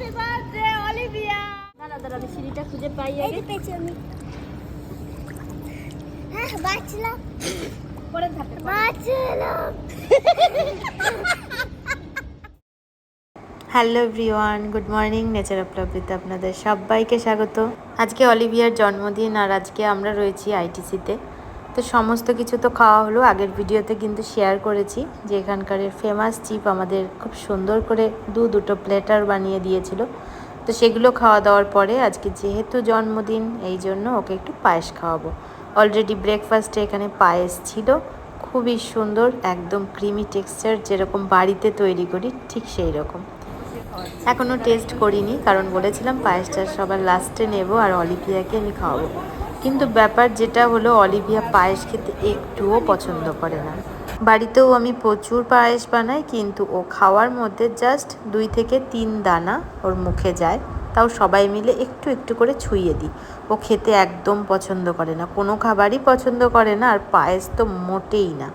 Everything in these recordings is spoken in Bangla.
হ্যাপি বার্থডে অলিভিয়া দাঁড়া দাঁড়া আমি সিঁড়িটা খুঁজে পাই এই আগে পেছনে। হ্যাঁ বাঁচলাম। পরে ধাপে বাঁচলাম। Hello everyone good morning nature of লাভিতে আপনাদের সবাইকে স্বাগত। আজকে অলিভিয়ার জন্মদিন আর আজকে আমরা রয়েছি আইটিসিতে। তো সমস্ত কিছু তো খাওয়া হলো। আগের ভিডিওতে কিন্তু শেয়ার করেছি যে এখানকার ফেমাস চিপ আমাদের খুব সুন্দর করে দু দুটো প্লেটার বানিয়ে দিয়েছিল। তো সেগুলো খাওয়া দাওয়ার পরে আজকে যেহেতু জন্মদিন, এই জন্য ওকে একটু পায়েস খাওয়াবো। অলরেডি ব্রেকফাস্টে এখানে পায়েস ছিল, খুবই সুন্দর, একদম ক্রিমি টেক্সচার যেরকম বাড়িতে তৈরি করি, ঠিক সেই রকম। এখনও টেস্ট করিনি, কারণ বলেছিলাম পায়েসটা সবার লাস্টে নেব আর অলিভিয়াকে আমি খাওয়াবো। কিন্তু ব্যাপার যেটা হলো, অলিভিয়া পায়েস খেতে একটুও পছন্দ করে না। বাড়িতেও আমি প্রচুর পায়েস বানাই, কিন্তু ও খাওয়ার মধ্যে জাস্ট দুই থেকে তিন দানা ওর মুখে যায়। তাও সবাই মিলে একটু একটু করে ছুঁয়ে দিই। ও খেতে একদম পছন্দ করে না, কোনো খাবারই পছন্দ করে না, আর পায়েস তো মোটেই না।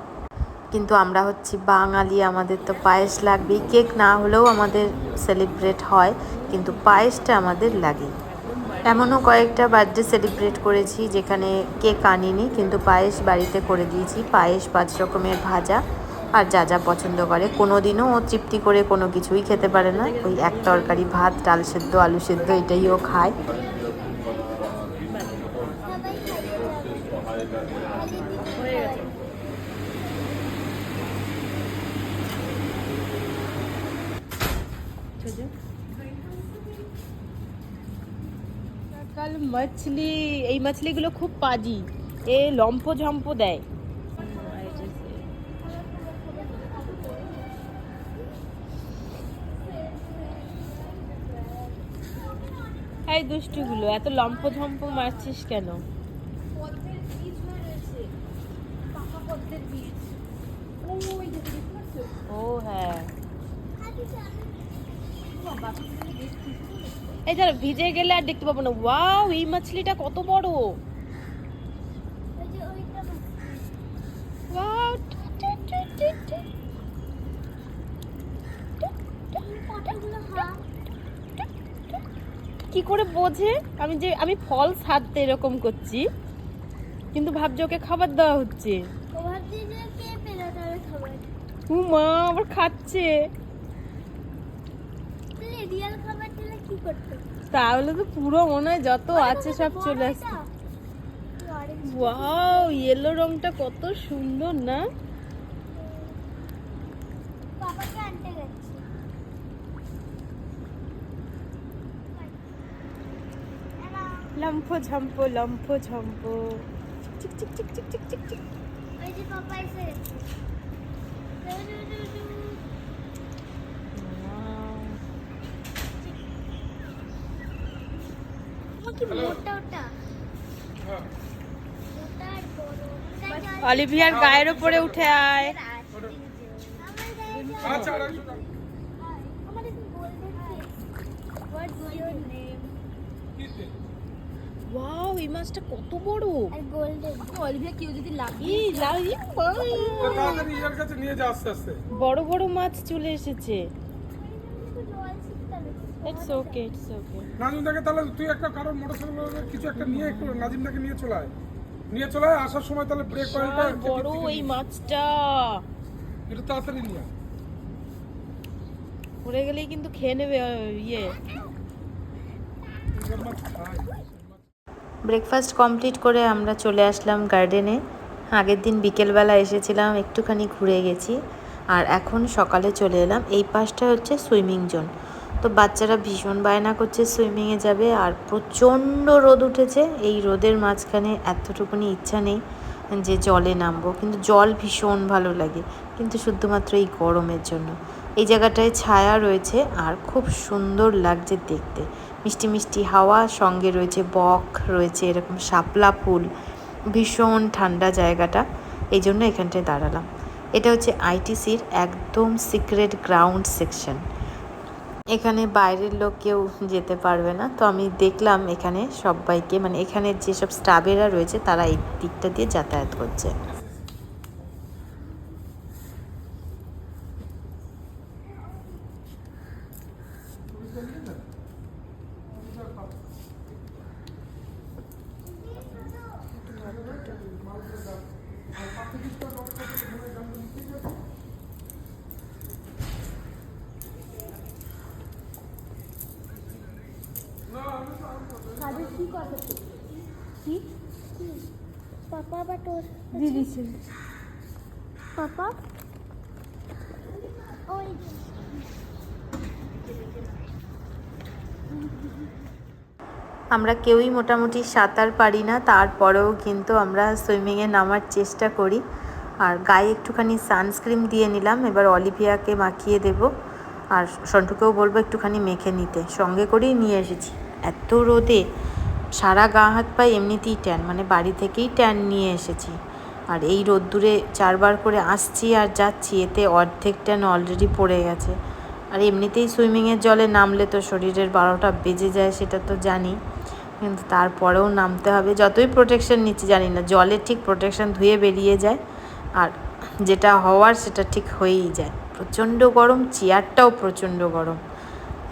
কিন্তু আমরা হচ্ছি বাঙালি, আমাদের তো পায়েস লাগবেই। কেক না হলেও আমাদের সেলিব্রেট হয়, কিন্তু পায়েসটা আমাদের লাগে এমনও কয়েকটা বার্থডে সেলিব্রেট করেছি যেখানে কেক আনিনি, কিন্তু পায়েস বাড়িতে করে দিয়েছি। পায়েস পাঁচ রকমের ভাজা আর যা যা পছন্দ করে। কোনো দিনও ও তৃপ্তি করে কোনো কিছুই খেতে পারে না। ওই এক তরকারি, ভাত, ডাল সেদ্ধ, আলু সেদ্ধ, এটাই ও খায় হয়ে গেছে কাল মাছলি এই মাছলিগুলো খুব পাজি। এ লম্প ঝম্প দেয়। এই দুষ্টুগুলো এত লম্প ঝম্প মারছিস কেন? ও হ্যাঁ। এই ধর ভিজে গেলে আর দেখতে পাবো না। ওয়াও এই মাছলিটা কত বড়। কি করে বোঝে? আমি যে আমি ফল সারতে এরকম করছি কিন্তু ভাবছি ওকে খাবার দেওয়া হচ্ছে। ও মা আবার খাচ্ছে। তাহলে তো পুরো মনে হয় যত আছে সব চলে আসছে। ওয়াও ইয়েলো রংটা কত সুন্দর না? লম্ফ ঝম্প লম্ফ ঝম্প। চিক চিক চিক চিক চিক চিক চিক। ওই যে পাপা এসে গেছে দু, দু, দু, দু। ও কি মোটা ওটা মোটা আর বড় ওটা জল- অলিভিয়ার গায়ের উপরে উঠে আয়? ওয়াও এই মাছটা কত বড়। অলিভিয়া কেউ যদি লাগি বড় বড় মাছ চলে এসেছে একটু জল ছিটতে হবে। ইটস ওকে ইটস ওকে নাজিমদাকে তাহলে তুই একটা কারোর মোটরসাইকেল কিছু একটা নিয়ে একটু নাজিমদাকে নিয়ে চলে আয়। নিয়ে চলে আয় আসার সময় তাহলে ব্রেক কয়েলটা বড় এই মাছটা। এটা তাড়াতাড়ি নিয়ে আয়। পড়ে গেলেই কিন্তু খেয়ে নেবে ইয়ে। ব্রেকফাস্ট কমপ্লিট করে আমরা চলে আসলাম গার্ডেনে আগের দিন বিকেলবেলা এসেছিলাম একটুখানি ঘুরে গেছি। আর এখন সকালে চলে এলাম এই পাশটা হচ্ছে সুইমিং জোন তো বাচ্চারা ভীষণ বায়না করছে সুইমিংয়ে যাবে আর প্রচণ্ড রোদ উঠেছে। এই রোদের মাঝখানে এতটুকুনি ইচ্ছা নেই যে জলে নামবো, কিন্তু জল ভীষণ ভালো লাগে, কিন্তু শুধুমাত্র এই গরমের জন্য। এই জায়গাটায় ছায়া রয়েছে আর খুব সুন্দর লাগছে দেখতে। মিষ্টি মিষ্টি হাওয়া, সঙ্গে রয়েছে বক, রয়েছে এরকম শাপলা ফুল, ভীষণ ঠান্ডা জায়গাটা। এই জন্য এখানটায় দাঁড়ালাম। এটা হচ্ছে আইটিসির একদম সিক্রেট গ্রাউন্ড সেকশন। এখানে বাইরের লোক কেউ যেতে পারবে না। তো আমি দেখলাম এখানে সবাইকে মানে এখানে যেসব স্টাফেরা রয়েছে তারা এই দিকটা দিয়ে যাতায়াত করছে বুঝলি না? কি পাপা বা তোর আমরা কেউই মোটামুটি সাঁতার পারি না, তারপরেও কিন্তু আমরা সুইমিংয়ে নামার চেষ্টা করি। আর গায়ে একটুখানি সানস্ক্রিন দিয়ে নিলাম, এবার অলিভিয়াকে মাখিয়ে দেব। আর সন্টুকেও বলব একটুখানি মেখে নিতে। সঙ্গে করেই নিয়ে এসেছি। এত রোদে সারা গা হাত পায়ে এমনিতেই ট্যান মানে বাড়ি থেকেই ট্যান নিয়ে এসেছি। আর এই রোদ্দুরে চারবার করে আসছি আর যাচ্ছি, এতে অর্ধেক ট্যান অলরেডি পড়ে গেছে। আর এমনিতেই সুইমিংয়ের জলে নামলে তো শরীরের বারোটা বেজে যায়, সেটা তো জানি। কিন্তু তারপরেও নামতে হবে। যতই প্রোটেকশন নিচ্ছি, জানি না, জলে ঠিক প্রোটেকশন ধুয়ে বেরিয়ে যায়। আর যেটা হওয়ার, সেটা ঠিক হয়েই যায়। প্রচণ্ড গরম, চেয়ারটাও প্রচণ্ড গরম।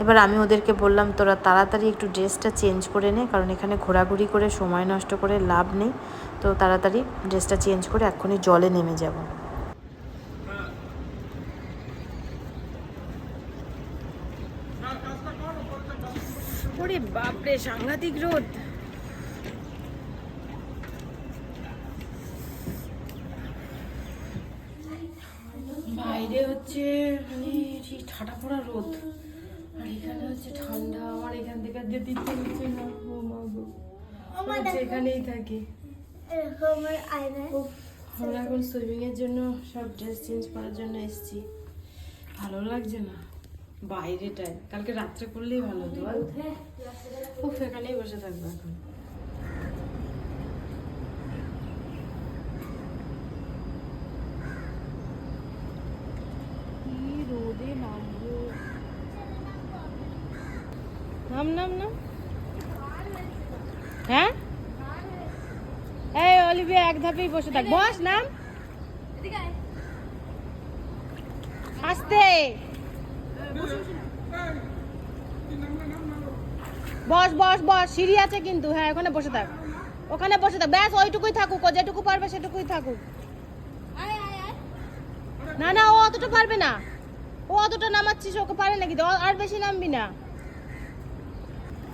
এবার আমি ওদেরকে বললাম, তোরা তাড়াতাড়ি একটু ড্রেসটা চেঞ্জ করে নে, কারণ এখানে ঘোরাঘুরি করে, সময় নষ্ট করে লাভ নেই। তো তাড়াতাড়ি ড্রেসটা চেঞ্জ করে এক্ষুনি জলে নেমে যাব। বাপরে, সাংঘাতিক রোদ। বাইরে হচ্ছে মানে ঠাটা পড়া রোদ। এখানে হচ্ছে ঠান্ডা আমার এখান থেকে যেতে ইচ্ছে হচ্ছে না ও মা গো। এখানেই থাকি। আমরা এখন সুইমিং এর জন্য সব ড্রেস চেঞ্জ করার জন্য এসেছি। ভালো লাগছে না? বাইরেটায়। কালকে রাত্রে করলেই ভালো হতো। খুব উফ এখানেই বসে থাকব এখন কি রোদে নামবো নাম নাম নাম। হ্যাঁ? এই অলিভিয়া, এক ধাপেই বসে থাক। বস, নাম। আস্তে বস বস বস, সিঁড়ি আছে কিন্তু। হ্যাঁ ওখানে বসে থাক। ওখানে বসে থাক। ব্যাস, ওইটুকুই থাকুক। ও যেটুকু পারবে, সেটুকুই থাকুক। না না, ও অতটা পারবে না। ও অতটা নামাচ্ছিস, ওকে পারে নাকি? আর বেশি নামবি না।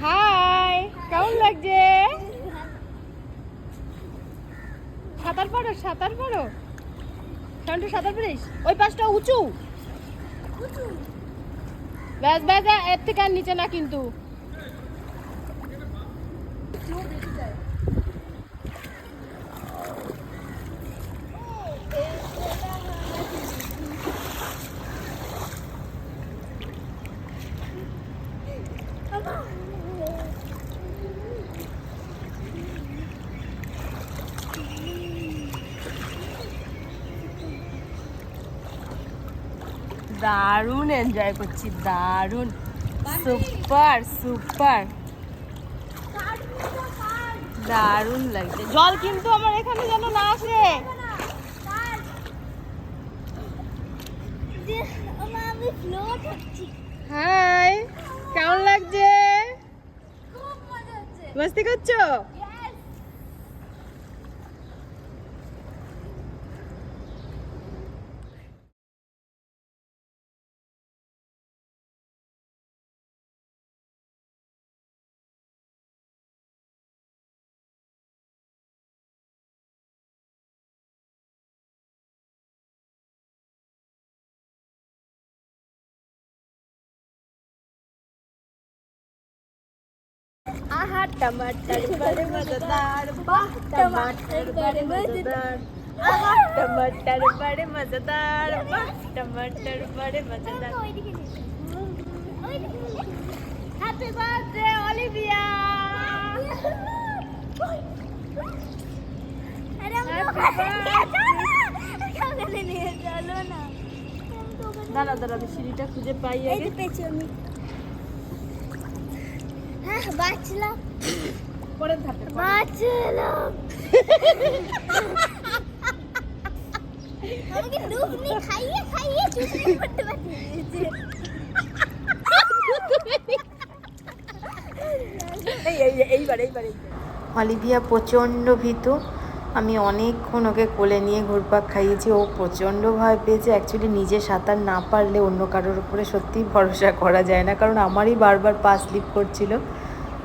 হাই কেমন লাগছে সাঁতার পারো সাঁতার পারো সন্টু সাঁতার পারিস ওই পাশটা উঁচু। ব্যাস ব্যাস এর থেকে আর নিচে না কিন্তু। দারুণ এনজয় করছি দারুণ। সুপার সুপার দারুণ লাগছে। জল কিন্তু আমার এখানে যেন না আসে। হাই কেমন লাগছে? মস্তি করছ? आहा टमाटर बड़े मजेदार वाह टमाटर बड़े मजेदार आहा टमाटर बड़े मजेदार वाह टमाटर बड़े मजेदार ওইদিকে নিয়ে ওইদিকে নিয়ে হ্যাপি বার্থডে অলিভিয়া আরে আমি Happy ওখানে নিয়ে চলো না ওখানে নিয়ে চলো না আমি তো দাঁড়া দাঁড়া আমি সিঁড়িটা খুঁজে পাই এই আগে যে পেয়েছি আমি হ্যাঁ বাঁচলাম। পরের ধাপে বাঁচলাম। আমাকে ডুবনি খাইয়ে খাইয়ে চুষনি করতে পারছে? এই এই এইবার এইবার এইবার। অলিভিয়া প্রচণ্ড ভীতু। আমি অনেকক্ষণ ওকে কোলে নিয়ে ঘুরপাক খাইয়েছি। ও প্রচণ্ড ভয় পেয়েছে। অ্যাকচুয়ালি নিজে সাঁতার না পারলে অন্য কারোর উপরে সত্যিই ভরসা করা যায় না। কারণ আমারই বারবার পা স্লিপ করছিল।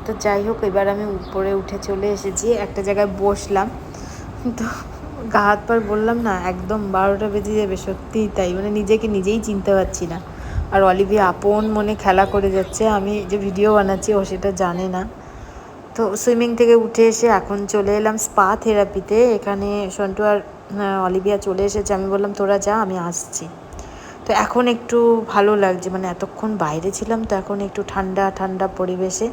তো যাই হোক, এবার আমি উপরে উঠে চলে এসেছি। একটা জায়গায় বসলাম। তো গা হাত পার বললাম না, একদম বারোটা বেজে যাবে, সত্যিই তাই। মানে নিজেকে নিজেই চিনতে পারছি না। আর অলিভিয়া আপন মনে খেলা করে যাচ্ছে। আমি যে ভিডিও বানাচ্ছি, ও সেটা জানে না। তো সুইমিং থেকে উঠে এসে এখন চলে এলাম স্পা থেরাপিতে। এখানে সন্টু আর অলিভিয়া চলে এসেছে। আমি বললাম, তোরা যা, আমি আসছি। তো এখন একটু ভালো লাগছে। মানে এতক্ষণ বাইরে ছিলাম, তো এখন একটু ঠান্ডা ঠান্ডা পরিবেশে।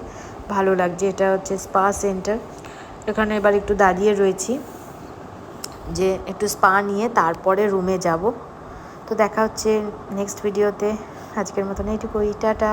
ভালো লাগছে। এটা হচ্ছে স্পা সেন্টার। এখানে এবার একটু দাঁড়িয়ে রয়েছি যে একটু স্পা নিয়ে তারপরে রুমে যাব। তো দেখা হচ্ছে নেক্সট ভিডিওতে। আজকের মতন এইটুকুই। টাটা।